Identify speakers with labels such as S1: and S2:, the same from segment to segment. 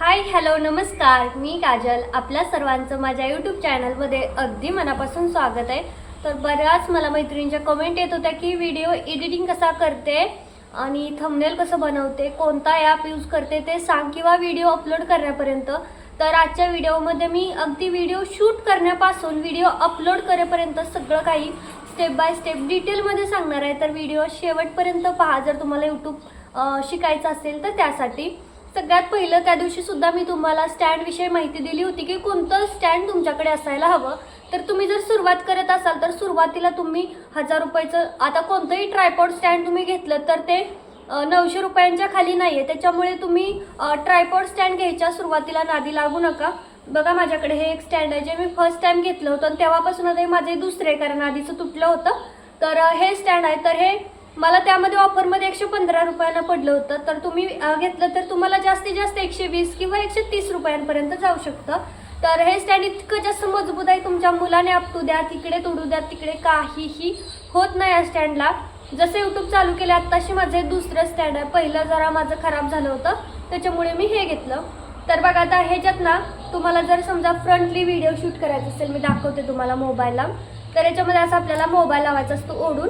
S1: Hi hello नमस्कार. मी काजल. आपल्या सर्वांचं माझ्या यूट्यूब चॅनलमध्ये अगदी मनापासून स्वागत आहे. तर बऱ्याच मला मैत्रिणींच्या कमेंट येत होत्या की व्हिडिओ एडिटिंग कसा करते आणि थंबनेल कसं बनवते कोणता ॲप यूज करते ते सांग किंवा व्हिडिओ अपलोड करण्यापर्यंत. तर आजच्या व्हिडिओमध्ये मी अगदी व्हिडिओ शूट करण्यापासून व्हिडिओ अपलोड करेपर्यंत सगळं काही स्टेप बाय स्टेप डिटेलमध्ये सांगणार आहे. तर व्हिडिओ शेवटपर्यंत पहा. जर तुम्हाला यूट्यूब शिकायचं असेल तर त्यासाठी. सगळ्यात पहिलं त्या दिवशी सुद्धा मी तुम्हाला स्टँडविषयी माहिती दिली होती की कोणतं स्टँड तुमच्याकडे असायला हवं. तर तुम्ही जर सुरुवात करत असाल तर सुरुवातीला तुम्ही हजार रुपयाचं आता कोणतंही ट्रायपॉड स्टँड तुम्ही घेतलं तर ते नऊशे रुपयांच्या खाली नाही आहे त्याच्यामुळे तुम्ही ट्रायपॉड स्टँड घ्यायच्या सुरुवातीला नादी लागू नका. बघा माझ्याकडे हे एक स्टँड आहे जे मी फर्स्ट टाइम घेतलं होतं आणि तेव्हापासून आता माझे दुसरे कारण आधीचं तुटलं होतं. तर हे स्टँड आहे. तर हे मला त्यामध्ये ऑफरमध्ये एकशे पंधरा रुपयाला पडलं होतं. तर तुम्ही घेतलं तर तुम्हाला जास्तीत जास्त एकशे वीस किंवा एकशे तीस रुपयांपर्यंत जाऊ शकतं. तर हे स्टँड इतकं जास्त मजबूत आहे तुमच्या मुलाने आपटू द्या तिकडे तोडू द्या तिकडे काहीही होत नाही या स्टँडला जसं यूट्यूब चालू केले आत्ताशी माझं दुसरं स्टँड आहे. पहिलं जरा माझं खराब झालं होतं त्याच्यामुळे मी हे घेतलं. तर बघा आता ह्याच्यात ना तुम्हाला जर समजा फ्रंटली व्हिडिओ शूट करायचा असेल मी दाखवते तुम्हाला मोबाईलला तर याच्यामध्ये असं आपल्याला मोबाईल लावायचा असतो ओढून.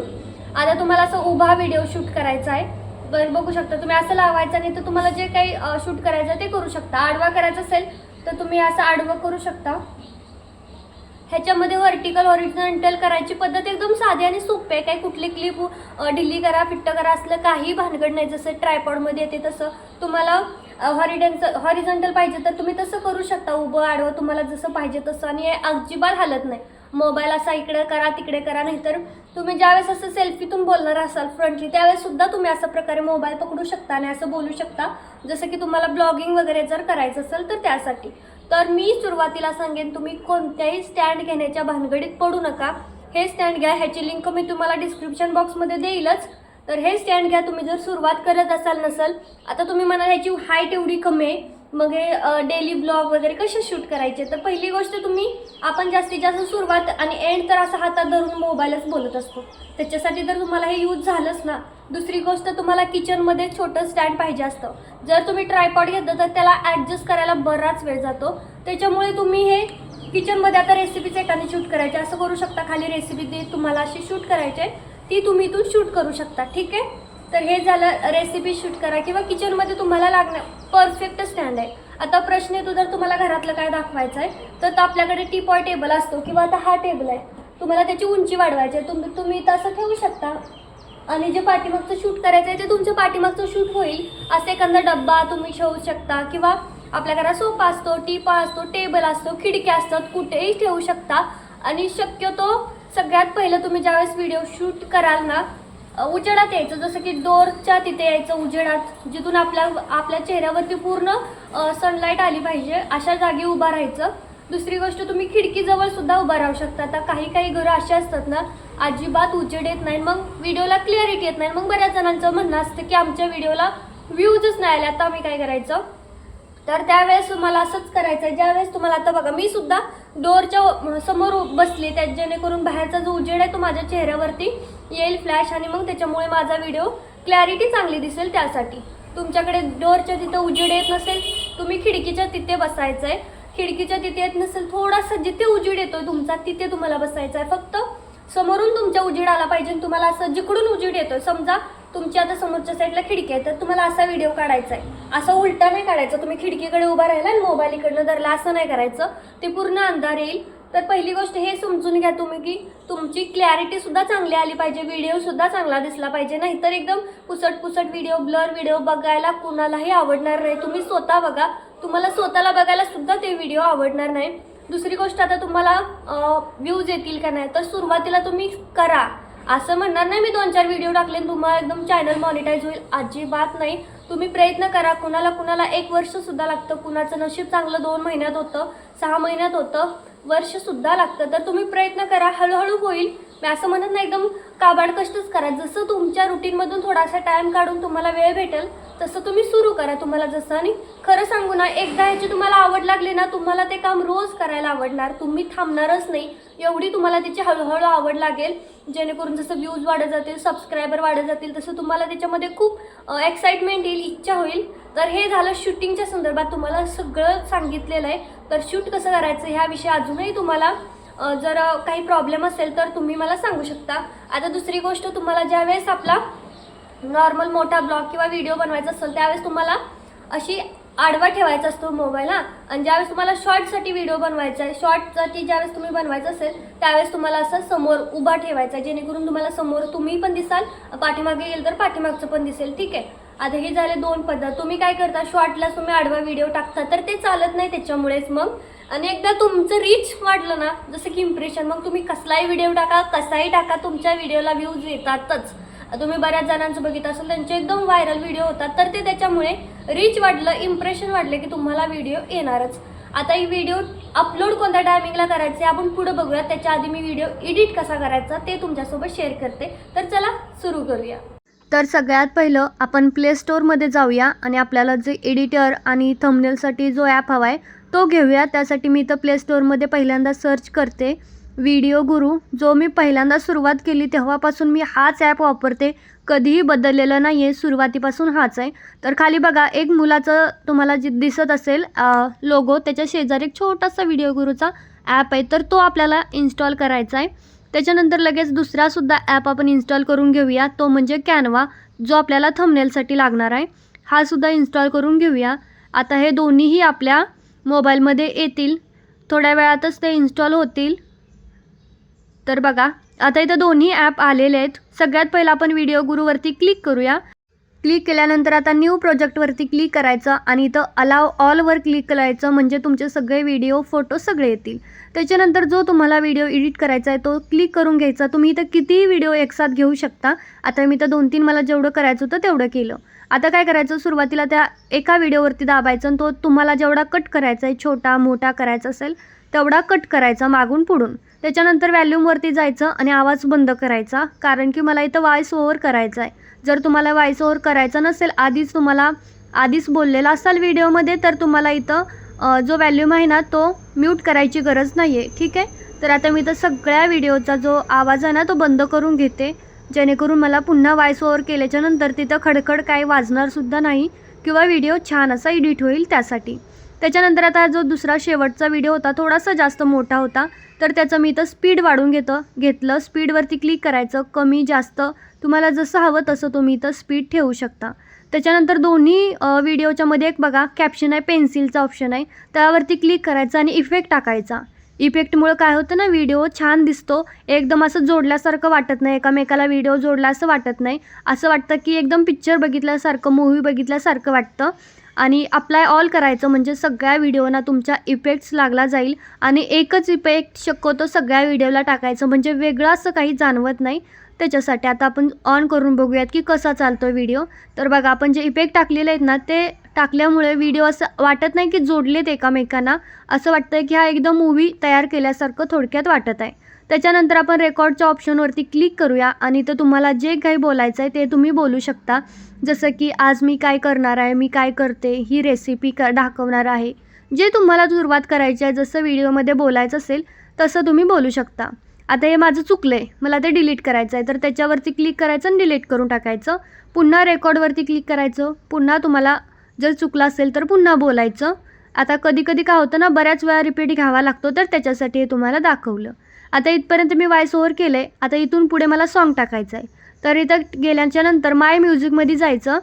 S1: आता तुम्हाला असं उभा व्हिडिओ शूट करायचा आहे. बरं बघू शकता. तुम्ही असं लावायचं नाही तर तुम्हाला जे काही शूट करायचं आहे ते करू शकता. आडवा करायचं असेल तर तुम्ही असं आडवं करू शकता. ह्याच्यामध्ये व्हर्टिकल हॉरिझॉन्टल करायची पद्धत एकदम साधी आणि सोपी आहे. काही कुठली क्लिप ढिल्ली करा फिट्ट करा असलं काही भानगड नाही. जसं ट्रायपॉडमध्ये येते तसं तुम्हाला हॉरिडेन्स हॉरिझॉन्टल पाहिजे तर तुम्ही तसं करू शकता. उभं आडवं तुम्हाला जसं पाहिजे तसं. आणि हे अजिबात हालत नाही. मोबाईल असा इकडे करा तिकडे करा नाहीतर तुम्ही ज्यावेळेस असं सेल्फीतून बोलणार असाल फ्रंटली त्यावेळेस सुद्धा तुम्ही अशा प्रकारे मोबाईल पकडू शकता आणि असं बोलू शकता. जसं की तुम्हाला ब्लॉगिंग वगैरे जर करायचं असेल तर त्यासाठी. तर मी सुरुवातीला सांगेन तुम्ही कोणत्याही स्टँड घेण्याच्या भानगडीत पडू नका. हे स्टँड घ्या ह्याची लिंक मी तुम्हाला डिस्क्रिप्शन बॉक्समध्ये देईलच. तर हे स्टँड घ्या तुम्ही जर सुरुवात करत असाल नसल आता तुम्ही म्हणाल ह्याची हाईट एवढी कमी आहे. मग हे डेली ब्लॉग वगैरे कसे शूट करायचे? तर पहिली गोष्ट तुम्ही आपण जास्तीत जास्त सुरुवात आणि एंड तर असं हातात धरून मोबाईलच बोलत असतो. त्याच्यासाठी तर तुम्हाला हे यूज झालंच ना. दुसरी गोष्ट तुम्हाला किचनमध्ये छोटं स्टँड पाहिजे असतं. जर तुम्ही ट्रायपॉड घेतलं तर त्याला ॲडजस्ट करायला बराच वेळ जातो. त्याच्यामुळे तुम्ही हे किचनमध्ये आता रेसिपीच एकाने शूट करायचे. असं करू शकता खाली रेसिपी ते तुम्हाला अशी शूट करायचे ती तुम्ही इथून शूट करू शकता. ठीक आहे? तर हे झालं रेसिपी शूट करा किंवा किचनमध्ये तुम्हाला लागणार परफेक्ट स्टँड आहे. आता प्रश्न येतो जर तुम्हाला घरातलं काय दाखवायचं आहे तर तो आपल्याकडे टीपॉय टेबल असतो किंवा आता हा टेबल आहे. तुम्हाला त्याची उंची वाढवायची आहे. तुम्ही तुम्ही इथं असं ठेवू शकता. आणि जे पाठीमागचं शूट करायचं आहे ते तुमचं पाठीमागचं शूट होईल. असं एखादा डब्बा तुम्ही ठेवू शकता किंवा आपल्या घरात सोफा असतो टीपा असतो टेबल असतो खिडक्या असतात कुठेही ठेवू शकता. आणि शक्यतो सगळ्यात पहिलं तुम्ही ज्यावेळेस व्हिडिओ शूट कराल ना उजेडात यायचं. जसं की डोरच्या तिथे यायचं उजेडात जिथून आपल्या आपल्या चेहऱ्यावरती पूर्ण सनलाईट आली पाहिजे अशा जागी उभा राहायचं. दुसरी गोष्ट तुम्ही खिडकीजवळ सुद्धा उभा राहू शकता. आता काही काही घरं अशी असतात ना अजिबात उजेड येत नाही. मग व्हिडिओला क्लिअरिटी येत नाही. मग बऱ्याच जणांचं म्हणणं असतं की आमच्या व्हिडिओला व्ह्यूजच नाही आले. आता आम्ही काय करायचं? तर त्यावेळेस तुम्हाला असंच करायचं आहे. ज्यावेळेस तुम्हाला आता बघा मी सुद्धा डोअरच्या समोर बसली त्यात जेणेकरून बाहेरचा जो उजेड आहे तो माझ्या चेहऱ्यावरती येईल फ्लॅश आणि मग त्याच्यामुळे माझा व्हिडिओ क्लॅरिटी चांगली दिसेल त्यासाठी. तुमच्याकडे डोअरच्या तिथं उजेड येत नसेल तुम्ही खिडकीच्या तिथे बसायचं आहे खिडकीच्या तिथे येत नसेल थोडासा जिथे उजेड येतो तुमचा तिथे तुम्हाला बसायचा आहे फक्त समोरून तुमच्या उजेड आला पाहिजे तुम्हाला असं जिकडून उजेड येतोय. समजा तुमची आता समोरच्या साईडला खिडकी आहे तर तुम्हाला असा व्हिडिओ काढायचा आहे. असं उलटा नाही काढायचा तुम्ही खिडकीकडे उभा राहिला आणि मोबाईल इकडनं धरला असं नाही करायचं. ते पूर्ण अंधार येईल. तर पहिली गोष्ट हे समजून घ्या तुम्ही की तुमची क्लॅरिटी सुद्धा चांगली आली पाहिजे व्हिडिओ सुद्धा चांगला दिसला पाहिजे. नाहीतर एकदम पुसट पुसट व्हिडिओ ब्लर व्हिडिओ बघायला कुणालाही आवडणार नाही. तुम्ही स्वतः बघा. तुम्हाला स्वतःला बघायला सुद्धा ते व्हिडिओ आवडणार नाही. दुसरी गोष्ट आता तुम्हाला व्ह्यूज येतील का नाही तर सुरुवातीला तुम्ही करा. असं म्हणणार नाही मी दोन चार व्हिडिओ टाकले तुम्हाला एकदम चॅनल मॉनिटाईज होईल. अजिबात नाही. तुम्ही प्रयत्न करा कुणाला कुणाला एक वर्षसुद्धा लागतं. कुणाचं नशीब चांगलं दोन महिन्यात होतं सहा महिन्यात होतं वर्षसुद्धा लागतं. तर तुम्ही प्रयत्न करा हळूहळू होईल. मी असं म्हणत नाही एकदम काबाड कष्टच करा. जसं तुमच्या रुटीनमधून थोडासा टाईम काढून तुम्हाला वेळ भेटेल तसं तुम्ही सुरू करा. तुम्हाला जसं आणि खरं सांगू ना एकदा ह्याची तुम्हाला आवड लागली ना तुम्हाला ते काम रोज करायला आवडणार. तुम्ही थांबणारच नाही. एवढी तुम्हाला त्याची हळूहळू आवड लागेल. जेणेकरून जसं व्ह्यूज वाढत जातील सबस्क्रायबर वाढत जातील तसं तुम्हाला त्याच्यामध्ये खूप एक्साइटमेंट येईल इच्छा होईल. तर हे झालं शूटिंगच्या संदर्भात तुम्हाला सगळं सांगितलेलं आहे. तर शूट कसं करायचं ह्याविषयी अजूनही तुम्हाला जर काही प्रॉब्लेम असेल तर तुम्ही मला सांगू शकता. आता दुसरी गोष्ट तुम्हाला ज्यावेळेस आपला नॉर्मल मोठा ब्लॉग किंवा व्हिडिओ बनवायचा असेल त्यावेळेस तुम्हाला अशी आडवा ठेवायचा असतो मोबाईल हा. आणि ज्यावेळेस तुम्हाला शॉर्टसाठी व्हिडिओ बनवायचा आहे शॉर्टसाठी ज्यावेळेस तुम्ही बनवायचं असेल त्यावेळेस तुम्हाला असं समोर उभा ठेवायचा आहे जेणेकरून तुम्हाला समोर तुम्ही पण दिसाल पाठीमागे येईल तर पाठीमागचं पण दिसेल ठीक आहे? आता हे झाले दोन पद्धत तुम्ही काय करता शॉर्टला तुम्ही आडवा व्हिडिओ टाकता तर ते चालत नाही त्याच्यामुळेच मग. आणि एकदा तुमचं रीच वाढलं ना जसं की इम्प्रेशन मग तुम्ही कसलाही व्हिडिओ टाका कसाही टाका तुमच्या व्हिडिओला व्ह्यूज येतातच. तुम्ही बऱ्याच जणांचं बघितलं असेल त्यांचे एकदम व्हायरल व्हिडिओ होतात. तर ते त्याच्यामुळे रीच वाढलं इम्प्रेशन वाढले की तुम्हाला व्हिडिओ येणारच. आता ही व्हिडिओ अपलोड कोणत्या टायमिंगला करायचे आपण पुढे बघूया. त्याच्या आधी मी व्हिडिओ एडिट कसा करायचा ते तुमच्यासोबत शेअर करते. तर चला सुरू करूया. तर सगळ्यात पहिलं आपण प्ले स्टोअरमध्ये जाऊया आणि आपल्याला जे एडिटर आणि थंबनेलसाठी जो ॲप हवा आहे तो घेऊया. त्यासाठी मी इथं प्ले स्टोअरमध्ये पहिल्यांदा सर्च करते. व्हिडिओ गुरु जो मी पहिल्यांदा सुरुवात केली तेव्हापासून मी हाच ॲप वापरते कधीही बदललेलं नाही आहे सुरुवातीपासून हाच आहे. तर खाली बघा एक मुलाचं तुम्हाला जे दिसत असेल लोगो त्याच्या शेजारी एक छोटासा व्हिडिओ गुरुचा ॲप आहे तर तो आपल्याला इन्स्टॉल करायचा आहे. त्याच्यानंतर लगेच दुसरासुद्धा ॲप आपण इन्स्टॉल करून घेऊया तो म्हणजे कॅनवा जो आपल्याला थंबनेलसाठी लागणार आहे. हा सुद्धा इन्स्टॉल करून घेऊया. आता हे दोन्हीही आपल्या मोबाईलमध्ये येतील. थोड्या वेळातच ते इन्स्टॉल होतील. तर बघा आता इथं दोन्ही ॲप आलेले आहेत. सगळ्यात पहिला आपण व्हिडिओ गुरुवरती क्लिक करूया. क्लिक केल्यानंतर आता न्यू प्रोजेक्टवरती क्लिक करायचं आणि इथं अलाव ऑलवर क्लिक करायचं म्हणजे तुमचे सगळे व्हिडिओ फोटो सगळे येतील. त्याच्यानंतर जो तुम्हाला व्हिडिओ एडिट करायचा आहे तो क्लिक करून घ्यायचा. तुम्ही इथं कितीही व्हिडिओ एकसाथ घेऊ शकता. आता मी तर दोन तीन मला जेवढं करायचं होतं तेवढं केलं. आता काय करायचं? सुरुवातीला त्या एका व्हिडिओवरती दाबायचं आणि तो तुम्हाला जेवढा कट करायचा आहे छोटा मोठा करायचा असेल तेवढा कट करायचा मागून पुढून. त्याच्यानंतर व्हॅल्यूमवरती जायचं आणि आवाज बंद करायचा कारण की मला इथं वॉइस ओव्हर करायचा आहे जर तुम्हाला वॉइस ओव्हर करायचा नसेल आधीच तुम्हाला आधीच बोललेला असाल व्हिडिओमध्ये तर तुम्हाला इथं जो व्हॅल्यूम आहे ना तो म्यूट करायची गरज नाही आहे ठीक आहे? तर आता मी तर सगळ्या व्हिडिओचा जो आवाज आहे ना तो बंद करून घेते. जेणेकरून मला पुन्हा वॉइस ओव्हर केल्याच्यानंतर तिथं खडखड काय वाजणारसुद्धा नाही किंवा व्हिडिओ छान असा एडिट होईल त्यासाठी. त्याच्यानंतर आता जो दुसरा शेवटचा व्हिडिओ होता थोडासा जास्त मोठा होता तर त्याचं मी इथं स्पीड वाढून घेतं घेतलं. स्पीडवरती क्लिक करायचं कमी जास्त. तुम्हाला जसं हवं तसं तुम्ही इथं स्पीड ठेवू शकता. त्याच्यानंतर दोन्ही व्हिडिओच्यामध्ये एक बघा कॅप्शन आहे पेन्सिलचा ऑप्शन आहे. त्यावरती क्लिक करायचं आणि इफेक्ट टाकायचा. इफेक्टमुळं काय होतं ना व्हिडिओ छान दिसतो. एकदम असं जोडल्यासारखं वाटत नाही. एकामेकाला व्हिडिओ जोडला असं वाटत नाही. असं वाटतं की एकदम पिक्चर बघितल्यासारखं मूव्ही बघितल्यासारखं वाटतं. आणि अप्लाय ऑल करायचं म्हणजे सगळ्या व्हिडिओना तुमच्या इफेक्ट्स लागला जाईल आणि एकच इफेक्ट शक्यतो सगळ्या व्हिडिओला टाकायचं. म्हणजे वेगळं असं काही जाणवत नाही. त्याच्यासाठी आता आपण ऑन करून बघूयात की कसा चालतो व्हिडिओ तर बघा आपण जे इफेक्ट टाकलेले आहेत ना ते टाकल्यामुळे व्हिडिओ असं वाटत नाही की जोडलेत एकामेकांना. असं वाटतं आहे की हा एकदम मूवी तयार केल्यासारखं थोडक्यात वाटत आहे. त्याच्यानंतर आपण रेकॉर्डच्या ऑप्शनवरती क्लिक करूया आणि तर तुम्हाला जे काही बोलायचं आहे ते तुम्ही बोलू शकता. जसं की आज मी काय करणार आहे? मी काय करते? ही रेसिपी क दाखवणार आहे. जे तुम्हाला सुरुवात करायची आहे जसं व्हिडिओमध्ये बोलायचं असेल तसं तुम्ही बोलू शकता. आता हे माझं चुकलं आहे मला ते डिलीट करायचं आहे तर त्याच्यावरती क्लिक करायचं आणि डिलीट करून टाकायचं. पुन्हा रेकॉर्डवरती क्लिक करायचं. पुन्हा तुम्हाला जर चुकलं असेल तर पुन्हा बोलायचं. आता कधी कधी काय होतं ना बऱ्याच वेळा रिपीट घ्यावा लागतो. तर त्याच्यासाठी हे तुम्हाला दाखवलं. आता इथपर्यंत मी वॉइस ओव्हर केलं आहे आता इथून पुढे मला सॉन्ग टाकायचं आहे तर इथं गेल्याच्यानंतर माय म्युझिकमध्ये जायचं.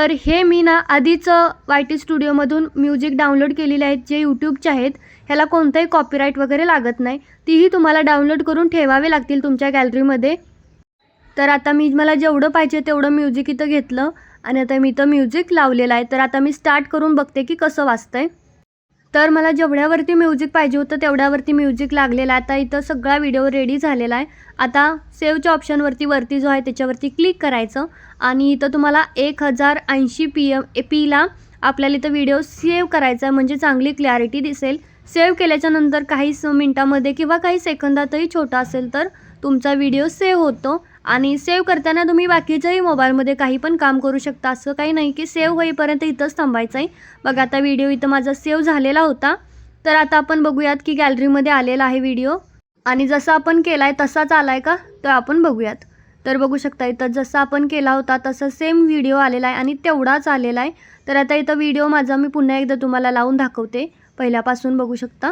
S1: तर हे मी ना आधीच वाय टी स्टुडिओमधून म्युझिक डाउनलोड केलेले आहेत जे यूट्यूबचे आहेत. ह्याला कोणतंही कॉपीराईट वगैरे लागत नाही. तीही तुम्हाला डाउनलोड करून ठेवावे लागतील तुमच्या गॅलरीमध्ये. तर आता मी मला जेवढं पाहिजे तेवढं म्युझिक इथं घेतलं. आणि आता मी इथं म्युझिक लावलेलं आहे. तर आता मी स्टार्ट करून बघते की कसं वाजतंय. तर मला जेवढ्यावरती म्युझिक पाहिजे होतं तेवढ्यावरती म्युझिक लागलेलं आहे. आता इथं सगळा व्हिडिओ रेडी झालेला आहे. आता सेवच्या ऑप्शनवरती वरती जो आहे त्याच्यावरती क्लिक करायचं. आणि इथं तुम्हाला एक हजार ऐंशी पी एम ए पीला आपल्याला इथं व्हिडिओ सेव्ह करायचा आहे. म्हणजे चांगली क्लॅरिटी दिसेल. सेव्ह केल्याच्यानंतर काही स मिनटामध्ये किंवा काही सेकंदातही छोटा असेल तर तुमचा व्हिडिओ सेव्ह होतो. आणि सेव्ह करताना तुम्ही बाकीच्याही मोबाईलमध्ये काही पण काम करू शकता. असं काही नाही की सेव्ह होईपर्यंत इथंच थांबायचं आहे बघा आता व्हिडिओ इथं माझा सेव्ह झालेला होता. तर आता आपण बघूयात की गॅलरीमध्ये आलेला आहे व्हिडिओ आणि जसा आपण केला आहे तसाच आला आहे का? तर आपण बघूयात. तर बघू शकता इथं जसा आपण केला होता तसा सेम व्हिडिओ आलेला आहे आणि तेवढाच आलेला आहे. तर आता इथं व्हिडिओ माझा मी पुन्हा एकदा तुम्हाला लावून दाखवते. पहिल्यापासून बघू शकता.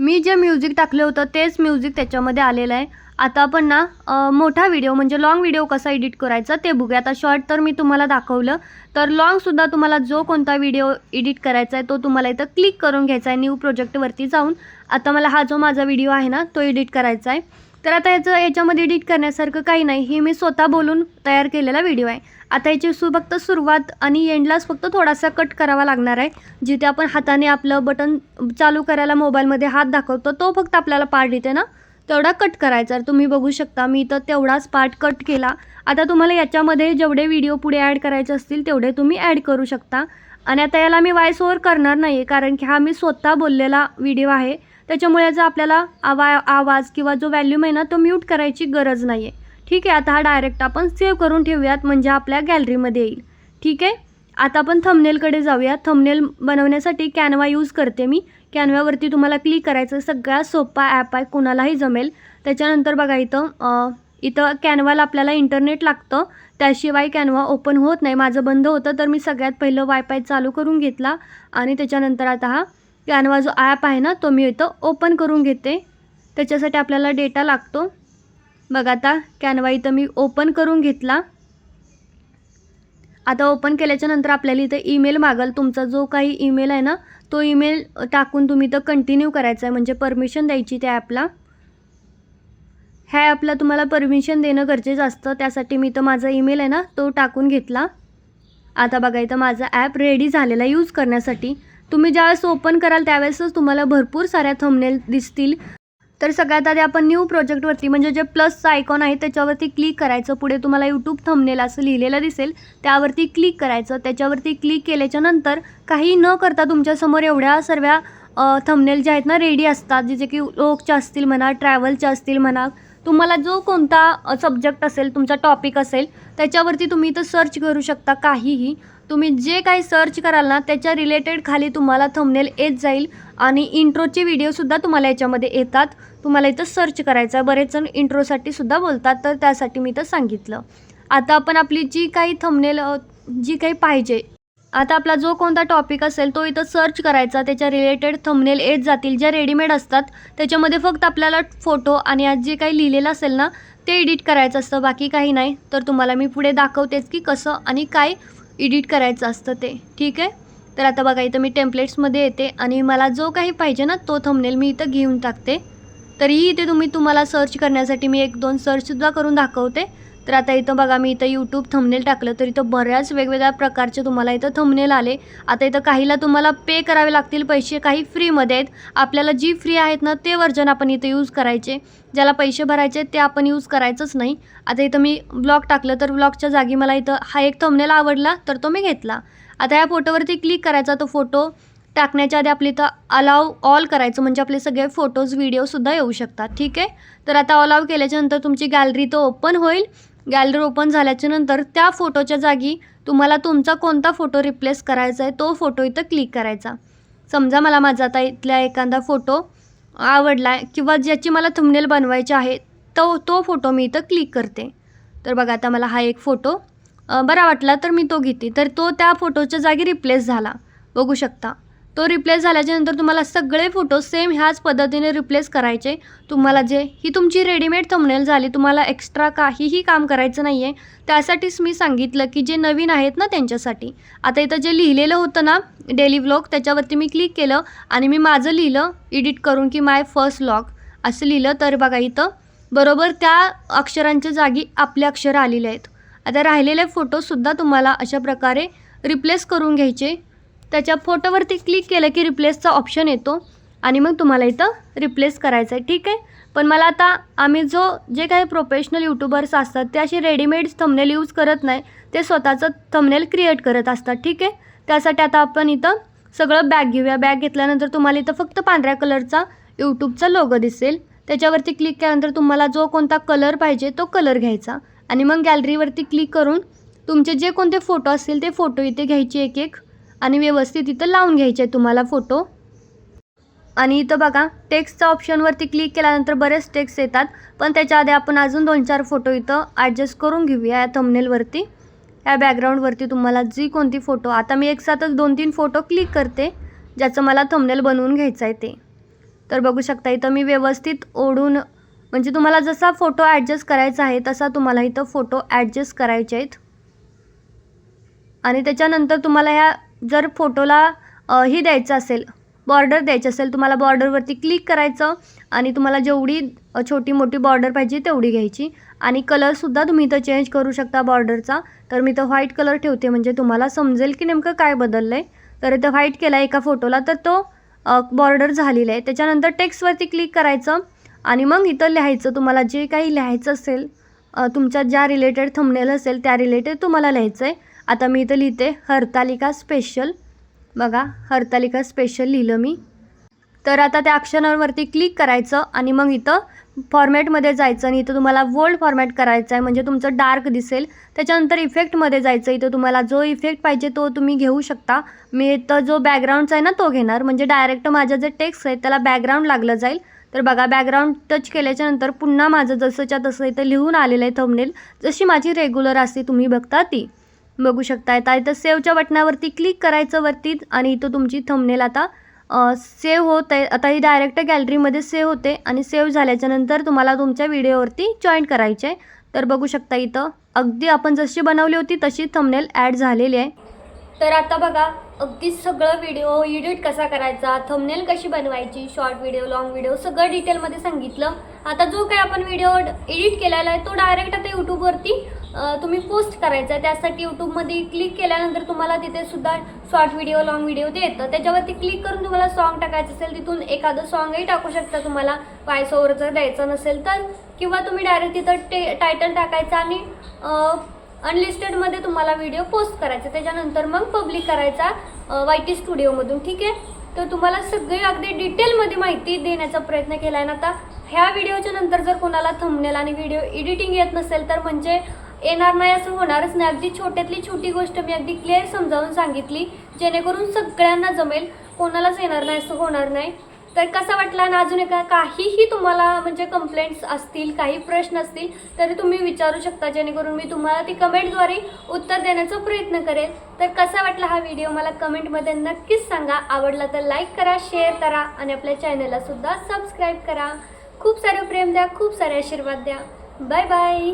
S1: मी जे म्युझिक टाकलं होतं तेच म्युझिक त्याच्यामध्ये आलेलं आहे. आता आपण ना मोठा व्हिडिओ म्हणजे लॉंग व्हिडिओ कसा एडिट करायचा ते बघूया. आता शॉर्ट तर मी तुम्हाला दाखवलं. तर लॉंगसुद्धा तुम्हाला जो कोणता व्हिडिओ एडिट करायचा आहे तो तुम्हाला इथं क्लिक करून घ्यायचा आहे. न्यू प्रोजेक्टवरती जाऊन. आता मला हा जो माझा व्हिडिओ आहे ना तो एडिट करायचा आहे. तर आता याचं याच्यामध्ये एडिट करण्यासारखं काही नाही. हे मी स्वतः बोलून तयार केलेला व्हिडिओ आहे. आता याची सु फक्त सुरुवात आणि एंडलाच फक्त थोडासा कट करावा लागणार आहे. जिथे आपण हाताने आपलं बटन चालू करायला मोबाईलमध्ये हात दाखवतो तो फक्त आपल्याला पार्ट येते ना? तेवढा कट करायचा. तुम्ही बघू शकता मी तर तेवढाच पार्ट कट केला. आता तुम्हाला याच्यामध्ये जेवढे व्हिडिओ पुढे ॲड करायचे असतील तेवढे तुम्ही ॲड करू शकता. आणि आता याला मी वॉइस ओव्हर करणार नाही आहे कारण की हा मी स्वतः बोललेला व्हिडिओ आहे. त्याच्यामुळे जर आपल्याला आवा आवाज किंवा जो व्हॅल्यूम आहे ना तो म्यूट करायची गरज नाही आहे ठीक आहे आता हा डायरेक्ट आपण सेव्ह करून ठेवूयात म्हणजे आपल्या गॅलरीमध्ये येईल. ठीक आहे? आता आपण थंबनेलकडे जाऊया. थंबनेल बनवण्यासाठी कॅनवा यूज करते मी. कॅनव्यावरती तुम्हाला क्लिक करायचं सगळ्यात सोपा ॲप आहे कुणालाही जमेल. त्याच्यानंतर बघा इथं इथं कॅनवाला आपल्याला इंटरनेट लागतं. त्याशिवाय कॅनवा ओपन होत नाही. माझं बंद होतं तर मी सगळ्यात पहिलं वायफाय चालू करून घेतला. आणि त्याच्यानंतर आता हा कॅनवा जो ॲप आहे ना तो मी इथं ओपन करून घेते. त्याच्यासाठी आपल्याला डेटा लागतो. बघा आता कॅनवा इथं मी ओपन करून घेतला. आता ओपन केल्याच्यानंतर आपल्याला इथं ईमेल मागल. तुमचा जो काही ईमेल आहे ना तो ईमेल टाकून तुम्ही इथं कंटिन्यू करायचा आहे. म्हणजे परमिशन द्यायची त्या ॲपला ह्या ॲपला तुम्हाला परमिशन देणं गरजेचं असतं. त्यासाठी मी इथं माझा ईमेल आहे ना तो टाकून घेतला. आता बघा इथं माझा ॲप रेडी झालेला यूज करण्यासाठी. तुम्ही ज्यावेळेस ओपन कराल त्यावेळेसच तुम्हाला भरपूर साऱ्या थंबनेल दिसतील. तर सगळ्यात आधी आपण न्यू प्रोजेक्टवरती म्हणजे जे प्लसचं आयकॉन आहे त्याच्यावरती क्लिक करायचं. पुढे तुम्हाला यूट्यूब थंबनेल असं लिहिलेलं दिसेल. त्यावरती क्लिक करायचं. त्याच्यावरती क्लिक केल्याच्यानंतर काही न करता तुमच्यासमोर एवढ्या सर्व थंबनेल ज्या आहेत ना रेडी असतात. जे जे की लोकच्या असतील म्हणा ट्रॅव्हलच्या असतील म्हणा. तुम्हाला जो कोणता सब्जेक्ट असेल तुमचा टॉपिक असेल त्याच्यावरती तुम्ही इथं सर्च करू शकता काहीही. तुम्ही जे काही सर्च कराल ना त्याच्या रिलेटेड खाली तुम्हाला थंबनेल येत जाईल आणि इंट्रोचे व्हिडिओसुद्धा तुम्हाला याच्यामध्ये येतात. तुम्हाला इथं सर्च करायचं आहे. बरेच जण इंट्रोसाठी सुद्धा बोलतात तर त्यासाठी मी इथं सांगितलं. आता आपण आपली जी काही थंबनेल जी काही पाहिजे आता आपला जो कोणता टॉपिक असेल तो इथं सर्च करायचा. त्याच्या रिलेटेड थंबनेल येत जातील. ज्या रेडीमेड असतात त्याच्यामध्ये फक्त आपल्याला फोटो आणि आज जे काही लिहिलेलं असेल ना ते एडिट करायचं असतं. बाकी काही नाही. तर तुम्हाला मी पुढे दाखवतेच की कसं आणि काय एडिट करायचं असतं ते. ठीक आहे? तर आता बघा इथं मी टेम्पलेट्समध्ये येते आणि मला जो काही पाहिजे ना तो थंबनेल मी इथं घेऊन टाकते. तरीही इथे तुम्ही तुम्हाला सर्च करण्यासाठी मी एक दोन सर्चसुद्धा करून दाखवते. तर आता इथं बघा मी इथं यूट्यूब थंबनेल टाकलं तर इथं बऱ्याच वेगवेगळ्या प्रकारचे तुम्हाला इथं थंबनेल आले. आता इथं काहीला तुम्हाला पे करावे लागतील पैसे काही फ्रीमध्ये आहेत. आपल्याला जी फ्री आहेत ना ते वर्जन आपण इथं यूज करायचे. ज्याला पैसे भरायचे ते आपण यूज करायचंच नाही. आता इथं मी ब्लॉग टाकलं तर ब्लॉगच्या जागी मला इथं हा एक थंबनेल आवडला तर तो मी घेतला. आता या फोटोवरती क्लिक करायचा तो फोटो टाकण्याच्या आधी आपली इथं अलाव ऑल करायचं म्हणजे आपले सगळे फोटोज व्हिडिओसुद्धा येऊ शकतात. ठीक आहे? तर आता अलाव केल्याच्यानंतर तुमची गॅलरी तो ओपन होईल. गॅलरी ओपन झाल्याच्यानंतर त्या फोटोच्या जागी तुम्हाला तुमचा कोणता फोटो रिप्लेस करायचा आहे तो फोटो इथं क्लिक करायचा. समजा मला माझा आता इथला एखादा फोटो आवडला आहे किंवा ज्याची मला थंबनेल बनवायची आहे तो तो फोटो मी इथं क्लिक करते. तर बघा आता मला हा एक फोटो बरा वाटला तर मी तो घेते. तर तो त्या फोटोच्या जागी रिप्लेस झाला. बघू शकता. तो रिप्लेस झाल्याच्यानंतर तुम्हाला सगळे फोटो सेम ह्याच पद्धतीने रिप्लेस करायचे. तुम्हाला जे ही तुमची रेडीमेड थंबनेल झाली तुम्हाला एक्स्ट्रा काहीही काम करायचं नाही आहे त्यासाठीच मी सांगितलं की जे नवीन आहेत ना त्यांच्यासाठी आता इथं जे लिहिलेलं होतं ना डेली व्लॉग त्याच्यावरती मी क्लिक केलं आणि मी माझं लिहिलं एडिट करून की माय फर्स्ट व्लॉग असं लिहिलं तर बघा इथं बरोबर त्या अक्षरांच्या जागी आपले अक्षरं आलेले आहेत. आता राहिलेले फोटोसुद्धा तुम्हाला अशा प्रकारे रिप्लेस करून घ्यायचे. त्याच्या फोटोवरती क्लिक केलं की रिप्लेसचा ऑप्शन येतो. आणि मग तुम्हाला इथं रिप्लेस करायचं आहे. ठीक आहे? पण मला आता आम्ही जो जे काही प्रोफेशनल यूट्यूबर्स असतात ते असे रेडीमेड थंबनेल यूज करत नाही. ते स्वतःचं थंबनेल क्रिएट करत असतात. ठीक आहे? त्यासाठी आता आपण इथं सगळं बॅग घेऊया. बॅग घेतल्यानंतर तुम्हाला इथं फक्त पांढऱ्या कलरचा यूट्यूबचा लोगो दिसेल. त्याच्यावरती क्लिक केल्यानंतर तुम्हाला जो कोणता कलर पाहिजे तो कलर घ्यायचा. आणि मग गॅलरीवरती क्लिक करून तुमचे जे कोणते फोटो असतील ते फोटो इथे घ्यायचे एक एक आणि व्यवस्थित इथं लावून घ्यायचे तुम्हाला फोटो. आणि इथं बघा टेक्स्टच्या ऑप्शनवरती क्लिक केल्यानंतर बरेच टेक्स्ट येतात. पण त्याच्या आधी आपण अजून दोन चार फोटो इथं ॲडजस्ट करून घेऊया या थंबनेलवरती या बॅकग्राऊंडवरती तुम्हाला जी कोणती फोटो आता मी एकसाथच दोन तीन फोटो क्लिक करते ज्याचं मला थंबनेल बनवून घ्यायचं आहे ते. तर बघू शकता इथं मी व्यवस्थित ओढून म्हणजे तुम्हाला जसा फोटो ॲडजस्ट करायचा आहे तसा तुम्हाला इथं फोटो ॲडजस्ट करायचे आहेत. आणि त्याच्यानंतर तुम्हाला ह्या जर फोटोला ही द्यायचं असेल बॉर्डर द्यायची असेल तुम्हाला बॉर्डरवरती क्लिक करायचं आणि तुम्हाला जेवढी छोटी मोठी बॉर्डर पाहिजे तेवढी घ्यायची. आणि कलरसुद्धा तुम्ही इथं चेंज करू शकता बॉर्डरचा तर मी तर व्हाईट कलर ठेवते म्हणजे तुम्हाला समजेल की नेमकं काय बदललं आहे तर इथं व्हाईट केला एका फोटोला तर तो बॉर्डर झालेला आहे. त्याच्यानंतर टेक्स्टवरती क्लिक करायचं आणि मग इथं लिहायचं. तुम्हाला जे काही लिहायचं असेल तुमच्या ज्या रिलेटेड थंबनेल असेल त्या रिलेटेड तुम्हाला लिहायचं आहे आता मी इथं लिहिते हरतालिका स्पेशल बघा हरतालिका स्पेशल लिहिलं मी. तर आता त्या अक्षरांवरती क्लिक करायचं आणि मग इथं फॉर्मॅटमध्ये जायचं आणि इथं तुम्हाला बोल्ड फॉर्मॅट करायचं आहे. म्हणजे तुमचं डार्क दिसेल. त्याच्यानंतर इफेक्टमध्ये जायचं इथं तुम्हाला जो इफेक्ट पाहिजे तो तुम्ही घेऊ शकता. मी इथं जो बॅकग्राऊंडचा आहे ना तो घेणार. म्हणजे डायरेक्ट माझं जे टेक्स्ट आहे त्याला बॅकग्राऊंड लागलं जाईल. तर बघा बॅकग्राऊंड टच केल्याच्यानंतर पुन्हा माझं जसंच्या तसं इथं लिहून आलेलं आहे थंबनेल जशी माझी रेग्युलर असते तुम्ही बघता ती. बघू शकता आता इथं सेवच्या बटनावरती क्लिक करायचं वरती आणि इथं तुमची थंबनेल आता सेव्ह होत आहे आता ही डायरेक्ट गॅलरीमध्ये सेव्ह होते आणि सेव्ह झाल्याच्यानंतर तुम्हाला तुमच्या व्हिडिओवरती जॉईन करायचे आहे. तर बघू शकता इथं. अगदी आपण जशी बनवली होती तशी थंबनेल ॲड झालेली आहे. तर आता बघा अगदी सगळं व्हिडिओ एडिट कसा करायचा थंबनेल कशी बनवायची शॉर्ट व्हिडिओ लॉंग व्हिडिओ सगळं डिटेलमध्ये सांगितलं. आता जो काही आपण व्हिडिओ एडिट केलेला आहे तो डायरेक्ट आता यूट्यूबवरती तुम्ही पोस्ट करायचा. आहे त्यासाठी यूट्यूबमध्ये क्लिक केल्यानंतर तुम्हाला तिथे सुद्धा शॉर्ट व्हिडिओ लॉंग व्हिडिओ ते येतं. त्याच्यावरती क्लिक करून तुम्हाला सॉन्ग टाकायचं असेल तिथून एखादं सॉन्गही टाकू शकता तुम्हाला. व्हॉइस ओव्हर जर द्यायचं नसेल तर. किंवा तुम्ही डायरेक्ट तिथं टे टायटल टाकायचं आणि अनलिस्टेडमध्ये तुम्हाला व्हिडिओ पोस्ट करायचा. त्याच्यानंतर मग पब्लिक करायचा वाय टी स्टुडिओमधून ठीक आहे? तर तुम्हाला सगळी अगदी डिटेलमध्ये माहिती देण्याचा प्रयत्न केला आहे ना आता. ह्या व्हिडिओच्या नंतर जर कोणाला थंबनेल आणि व्हिडिओ एडिटिंग येत नसेल तर म्हणजे येणार नाही असं होणारच नाही. अगदी छोट्यातली छोटी गोष्ट मी अगदी क्लिअर समजावून सांगितली जेणेकरून सगळ्यांना जमेल. कोणालाच येणार नाही असं होणार नाही. तर कसा वाटला आणि अजून एका काहीही तुम्हाला म्हणजे कंप्लेंट्स असतील काही प्रश्न असतील तरी तुम्ही विचारू शकता जेणेकरून मी तुम्हाला ती कमेंटद्वारे उत्तर देण्याचा प्रयत्न करेन. तर कसा वाटला हा व्हिडिओ मला कमेंटमध्ये नक्कीच सांगा. आवडला तर लाईक करा शेअर करा आणि आपल्या चॅनलला सुद्धा सबस्क्राईब करा. खूप सारे प्रेम द्या खूप सारे आशीर्वाद द्या. Bye bye